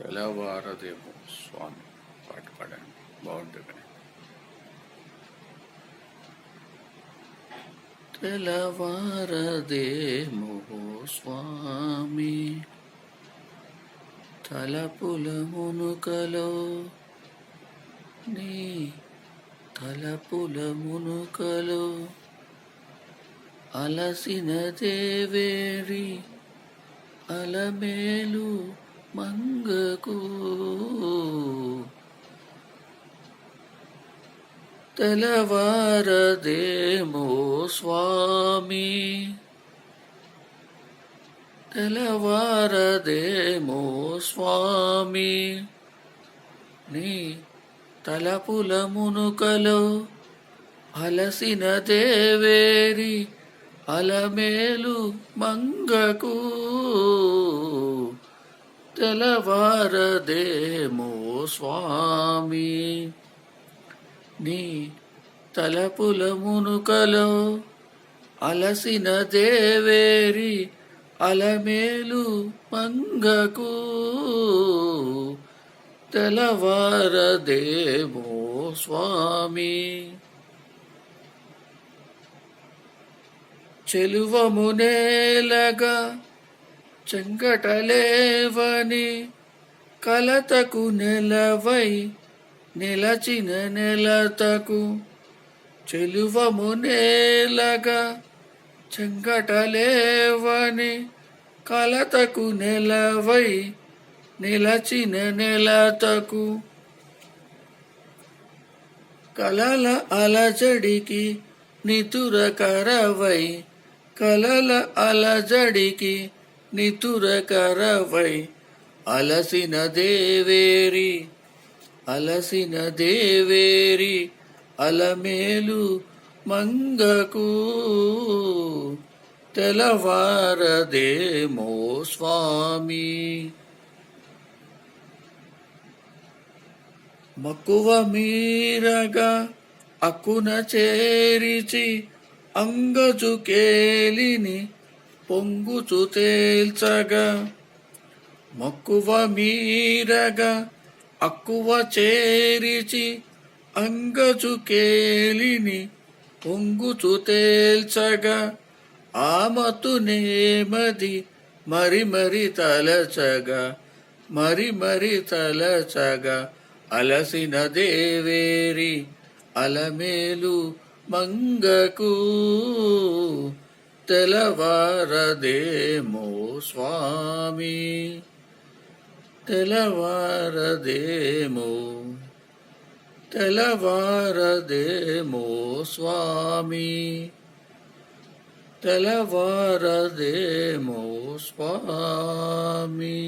తెలవారదేమో స్వామి పాట పాడండి. బాగుంటుంది తెలవారదేమో స్వామి తలపుల మునుకలో నీ తలపుల మునుకలో అలసిన దేవేరి అలమేలు మంగకు తెలవారదేమో స్వామి. తెలవారదేమో స్వామి. నీ తలపుల మునుకలో అలసిన దేవేరి అలమేలు మంగకు. తెలవారదేమో స్వామి. నీ తలపుల మునుకలో అలసిన దేవేరి అలమేలు మంగకు. తెలవారదేమో స్వామి. చెలువమునేలగా చెంగటలేవని కలతకు నెలవై నిలచిన నెలతకు చెలువము నేలగా చెంగటలేవని కలతకు నెలవై నిలచిన నెలతకు కలల అలజడికి నితుర కరవై కలల అలజడికి నితురకరవై అలసిన దేవేరి అలసిన దేవేరి అలమేలు మంగకు తెలవారదేమో స్వామి. మక్కువ మీరగా అక్కున చేరిచి అంగజు కేలిని పొంగుచు తేల్చగా మక్కువ మీరగా అక్కువ చేరిచి అంగచు కేలిని పొంగుచు తేల్చగా ఆమతు నేమది మరి మరి తలచగా మరి మరి తలచగా అలసిన దేవేరి అలమేలు మంగకు. తెలవారదేమో స్వామి తెలవారదేమో తెలవారదేమో స్వామి తెలవారదేమో స్వామి